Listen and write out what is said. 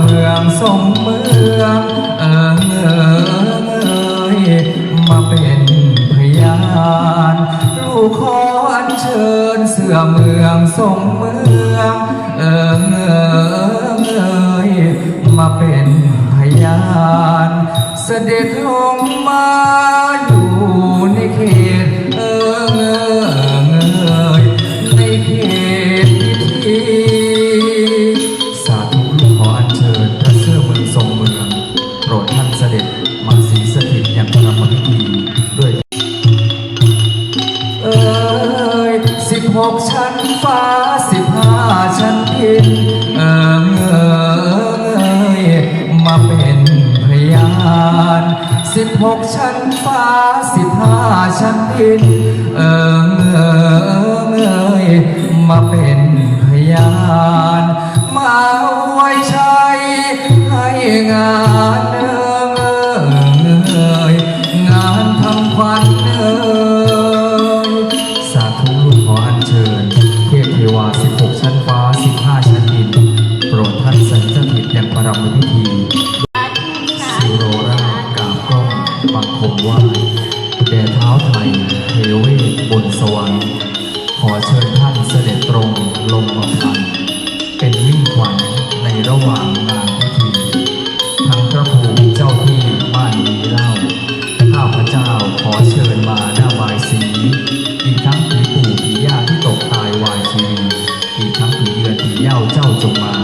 เมืองสมเมืองเออเออยมาเป็นพยานลูกขออัญเชิญเสือเมืองทรงเมืองเออเอยมาเป็นพยาน เสด็จลงมา กชั้นฟ้าสิบห้าชั้นดินเออเอ้ยมาเป็นพยานสิบหกชั้นฟ้าสิบห้าชั้นดินเอิงเอ้ยมาเป็นพยานาวไทยเทเวศบนสวรรค์ขอเชิญท่านเสด็จตรงลงมาพันเป็นมิ่งขวัญในระหว่างงานพิธีทั้งพระภูมิเจ้าที่บ้านนี้เล่า ข้าพเจ้าขอเชิญมาหน้าบายสีอีกทั้งผีปู่ผีย่าที่ตกตายวายชีวีอีกทั้งผีเยือนผีเย่าเจ้าจงมา